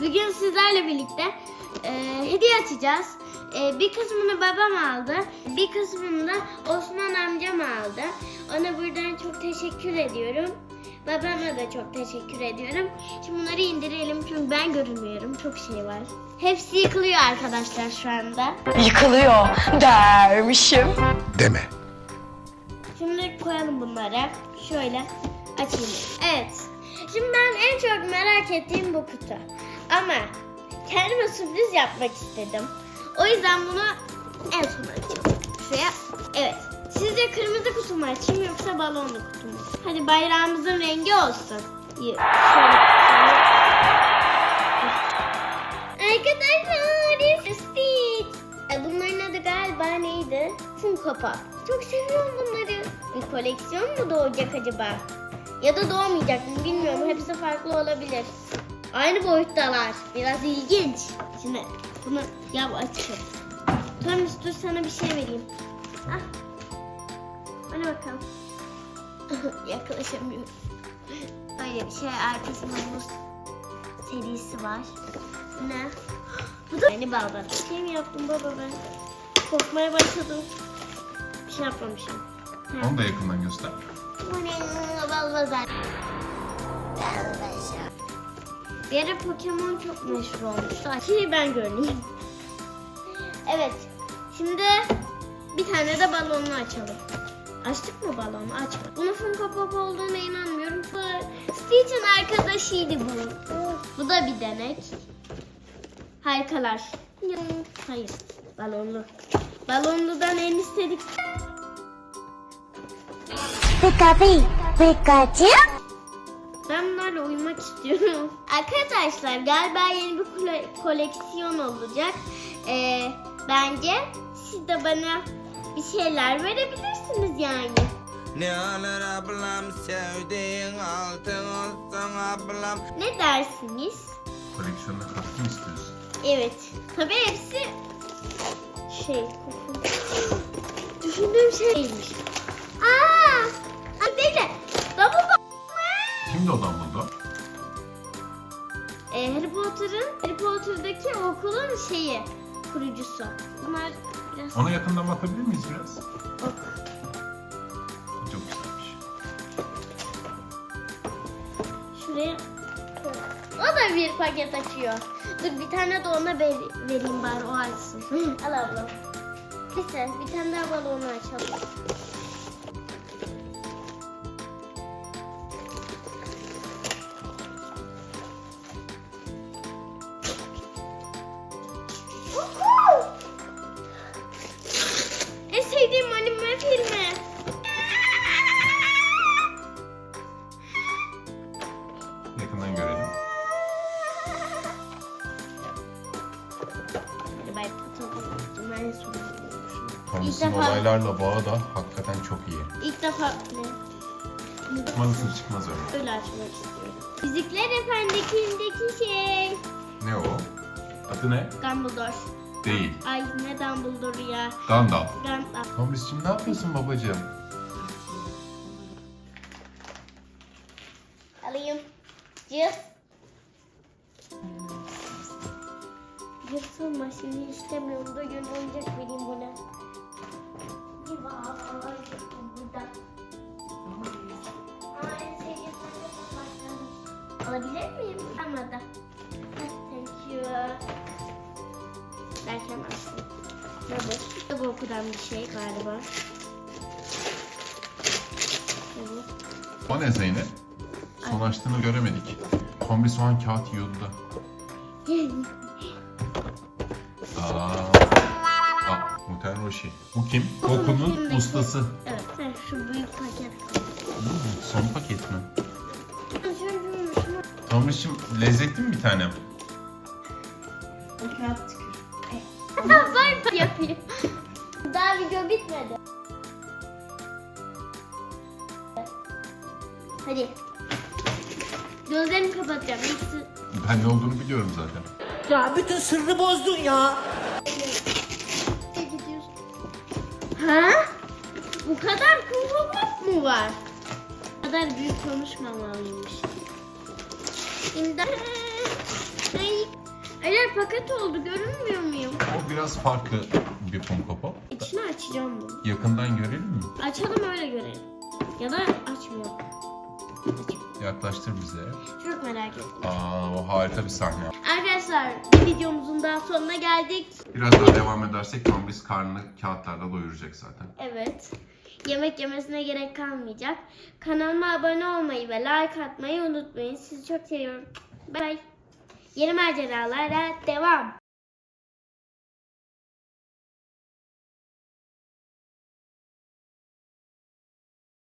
Bugün sizlerle birlikte e, hediye açacağız. E, bir kısmını babam aldı, bir kısmını da Osman amcam aldı. Ona buradan çok teşekkür ediyorum. Babama da çok teşekkür ediyorum. Şimdi bunları indirelim çünkü ben görünmüyorum. Çok şey var. Hepsi yıkılıyor arkadaşlar şu anda. Yıkılıyor dermişim. Deme. Şimdi koyalım bunları. Şöyle açayım. Evet. Şimdi ben en çok merak ettiğim bu kutu. Ama kendime sürpriz yapmak istedim. O yüzden bunu en son açacağım. Şuraya. Evet. Sizce kırmızı kutu mu açayım yoksa balonlu kutu mu? Hadi bayrağımızın rengi olsun. Şöyle. Arkadaşlar Stitch. E, Bunların adı galiba neydi? Funko Pop. Çok seviyorum bunları. Bir koleksiyon mu doğacak acaba? Ya da doğmayacak mı bilmiyorum. Hepsi farklı olabilir. Aynı boyuttalar. Biraz ilginç. Şimdi bunu yap açalım. Thomas dur sana bir şey vereyim. Ah. Hadi bakalım. Yaklaşamıyorum. Öyle bir şey arkasında muz serisi var. Ne? Bu da yeni baldan. Bir şey mi yaptım baba ben? Korkmaya başladım. Bir şey yapmamışım. Onu da yakından göster. Bir ara Pokemon çok meşhur olmuştu. Ki ben görüneyim. Evet. Şimdi bir tane de balonunu açalım. Açtık mı balonu? Açmadık. Bunun Funko Pop olduğuna inanmıyorum. Stitch'in arkadaşıydı bu. Bu da bir denek. Harikalar. Hayır. Balonlu. Balonludan en istedik. Pikachu, Pikachu. Ben bunlarla uyumak istiyorum. Arkadaşlar galiba yeni bir kole- koleksiyon olacak. Ee, bence siz de bana bir şeyler verebilirsiniz yani. Ne alır ablam sevdiğin altın olsun ablam Ne dersiniz? Koleksiyonuna katkı mı istiyorsun? Evet. Tabii hepsi şey. Düşündüğüm şeymiş. Kimdi o Dumbledore? Ee, Harry Potter'ın Harry Potter'daki okulun şeyi kurucusu. Bunlar biraz Ona yakından bakabilir miyiz biraz? ok. Çok güzelmiş. Şuraya. O da bir paket açıyor. Dur bir tane de ona ver- vereyim bari o açsın. Al ablam. Neyse bir tane daha balonu açalım. Ben sorumluyum. Thomas'ın defa- olaylarla bağı da hakikaten çok iyi. İlk defa ne? Çıkmalısın çıkmaz öyle. Öyle açmak istiyorum. Yüzükler Efendi'ndeki şey. Ne o? Adı ne? Dumbledore. Değil. Ay ne Dumbledore ya. Gandalf. Gandalf. Thomas'cığım ne yapıyorsun babacığım? Alayım. Cız. Yırtılma şimdi istemiyorum. Bugün oyuncak vereyim buna. Bir bak, burada. Alabilir miyim? Almadı. Heh, Thank you. Derken açtım. Ne bu? Bu okudan bir şey galiba. Ne bu? O ne Zeynep? Son açtığını göremedik. Tombi soğan kağıt yiyordu da. Aa. Aa, Muten Roshi. Bu kim? Filmdeki- ustası. Evet, şu büyük paket. Hmm, son paket mi? Şunu Tombiş'im lezzetli mi bir tanem? Var mı yapayım? Daha video bitmedi. Hadi. Gözlerimi kapatacağım. Ben ne olduğunu biliyorum zaten. Ya bütün sırrı bozdun ya. Ha? Bu kadar kumruluk mu var? Bu kadar büyük konuşmamalıymış. İmdat. Ay. Hayır paket oldu görünmüyor muyum? O biraz farklı bir Funko Pop. İçini açacağım bunu. Yakından görelim mi? Açalım öyle görelim. Ya da açmıyor. Yaklaştır bize. Çok merak ettim. Aa o harika bir sahne. Arkadaşlar bir videomuzun daha sonuna geldik. Biraz daha devam edersek Tomris karnını kağıtlarla doyuracak zaten. Evet. Yemek yemesine gerek kalmayacak. Kanalıma abone olmayı ve like atmayı unutmayın. Sizi çok seviyorum. Bye. Yeni maceralara devam.